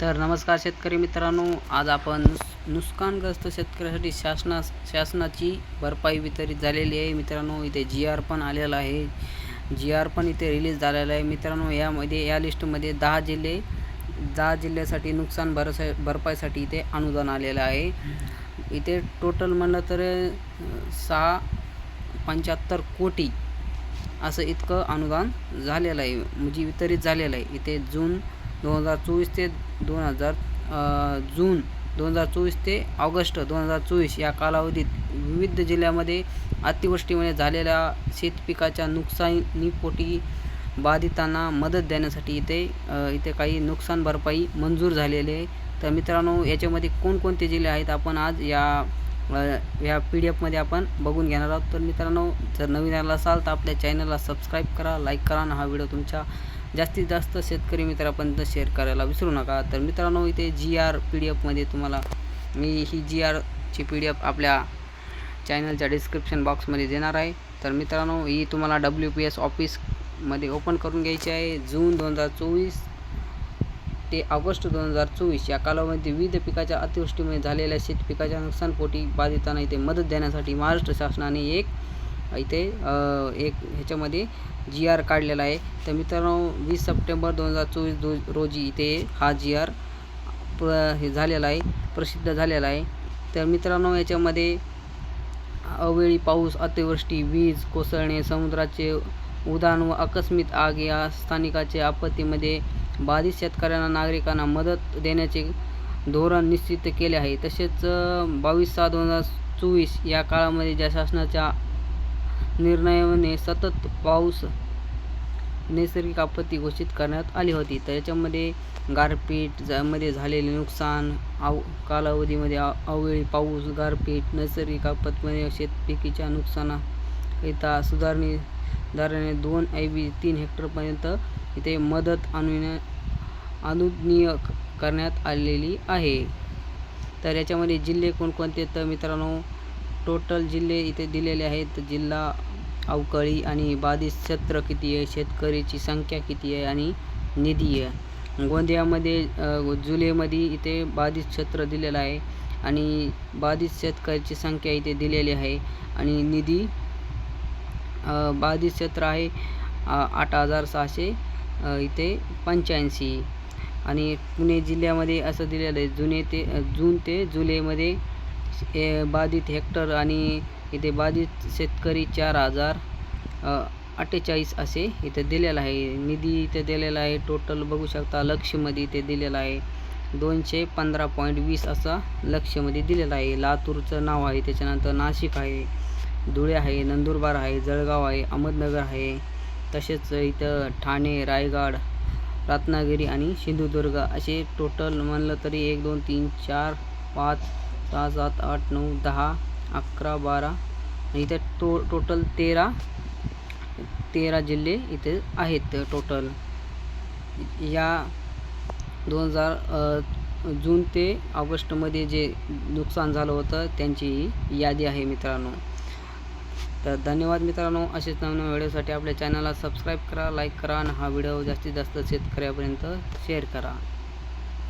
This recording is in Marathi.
तर नमस्कार शेतकरी मित्रांनो आज आपण नुकसानग्रस्त शेतकऱ्यासाठी शासना शासनाची भरपाई वितरित झालेली आहे. मित्रांनो इथे जी आर पण आलेला आहे. जी आर पण इथे रिलीज झालेला आहे. मित्रांनो यामध्ये या लिस्टमध्ये दहा जिल्हे दहा जिल्ह्यासाठी नुकसान भरसा भरपाईसाठी इथे अनुदान आलेलं आहे. इथे टोटल म्हणलं तर सहा पंच्याहत्तर कोटी असं इतकं अनुदान झालेलं आहे. म्हणजे वितरित झालेलं आहे. इथे जून दोन हजार चोवीस ते दोन हजार जून दोन हजार चोवीस ते ऑगस्ट दोन हजार चोवीस या कालावधीत विविध जिल्ह्यामध्ये अतिवृष्टीमुळे झालेल्या शेतपिकाच्या नुकसानीपोटी बाधितांना मदत देण्यासाठी इथे इथे काही नुकसान भरपाई मंजूर झालेली आहे. तर मित्रांनो याच्यामध्ये कोणकोणते जिल्हे आहेत आपण आज या या पी डी एफमध्ये आपण बघून घेणार आहोत. तर मित्रांनो जर नवीन आला असाल तर आपल्या चॅनलला सबस्क्राईब करा लाईक करा आणि हा व्हिडिओ तुमच्या जास्तीत जास्त शेतकरी मित्रापर्यंत शेअर करायला विसरू नका. तर मित्रांनो इथे जी आर पी डी एफमध्ये तुम्हाला मी ही जी आरची पी डी एफ आपल्या चॅनलच्या डिस्क्रिप्शन बॉक्समध्ये देणार आहे. तर मित्रांनो ही तुम्हाला डब्ल्यू पी एस ऑफिसमध्ये ओपन करून घ्यायची आहे. जून दोन हजार चोवीस ते ऑगस्ट दोन हजार चोवीस या कालावधीमध्ये विविध पिकाच्या अतिवृष्टीमुळे झालेल्या शेतपिकाच्या नुकसानपोटी बाधितांना इथे मदत देण्यासाठी महाराष्ट्र शासनाने एक इथे एक ह्याच्यामध्ये जी आर काढलेला आहे. तर मित्रांनो वीस सप्टेंबर दोन हजार चोवीस दो रोजी इथे हा जी आर प्र हे झालेला आहे प्रसिद्ध झालेला आहे. तर मित्रांनो याच्यामध्ये अवेळी पाऊस अतिवृष्टी वीज कोसळणे समुद्राचे उदान व आकस्मिक आग या स्थानिकाचे आपत्तीमध्ये बाधित शेतकऱ्यांना नागरिकांना मदत देण्याचे धोरण निश्चित केले आहे. तसेच बावीस सहा दोन हजार चोवीस या काळामध्ये ज्या शासनाच्या निर्णयाने सतत पाऊस नैसर्गिक आपत्ती घोषित करण्यात आली होती. तर याच्यामध्ये गारपीटमध्ये झालेले नुकसान आव कालावधीमध्ये अवेळी पाऊस गारपीट नैसर्गिक आपत्तीमध्ये शेतपिकीच्या नुकसानाकरिता सुधारणे दराने दोन ऐवजी तीन हेक्टरपर्यंत इथे मदत अनुन्या अनुज्ञीय करण्यात आलेली आहे. तर याच्यामध्ये जिल्हे कोणकोणते तर मित्रांनो टोटल जिल्हे इथे दिलेले आहेत. जिल्हा अवकाळी आणि बाधित क्षेत्र किती आहे? शेतकरीची संख्या किती आहे? आणि निधी आहे. गोंदियामध्ये जुलैमध्ये इथे बाधित क्षेत्र दिलेलं आहे आणि बाधित शेतकऱ्याची संख्या इथे दिलेली आहे आणि निधी बाधित क्षेत्र आहे आ- आठ हजार सहाशे इथे पंच्याऐंशी. आणि पुणे जिल्ह्यामध्ये असं दिलेलं आहे. जुने ते जून ते जुलैमध्ये ए, बाधित हेक्टर आणि इथे बाधित शेतकरी चार हजार अठ्ठेचाळीस असे इथे दिलेलं आहे. निधी इथे दिलेला आहे. टोटल बघू शकता लक्षमध्ये इथे दिलेलं आहे. दोनशे पंधरा पॉईंट वीस असा लक्षमध्ये दिलेला आहे. लातूरचं नाव आहे. त्याच्यानंतर नाशिक आहे. धुळे आहे. नंदुरबार आहे. जळगाव आहे. अहमदनगर आहे. तसेच इथं ठाणे रायगड रत्नागिरी आणि सिंधुदुर्ग असे टोटल म्हणलं तरी एक दोन तीन चार पाच सहा सात आठ नऊ दहा अकरा बारा. इथे टो टोटल तेरा तेरा जिल्हे इथे आहेत टोटल या दोन हजार जून ते ऑगस्टमध्ये जे नुकसान झालं होतं त्यांची ही यादी आहे मित्रांनो. तर धन्यवाद मित्रांनो असेच नवीन व्हिडिओसाठी आपल्या चॅनलला सबस्क्राईब करा लाईक करा आणि हा व्हिडिओ जास्तीत जास्त शेतकऱ्यापर्यंत शेअर करा.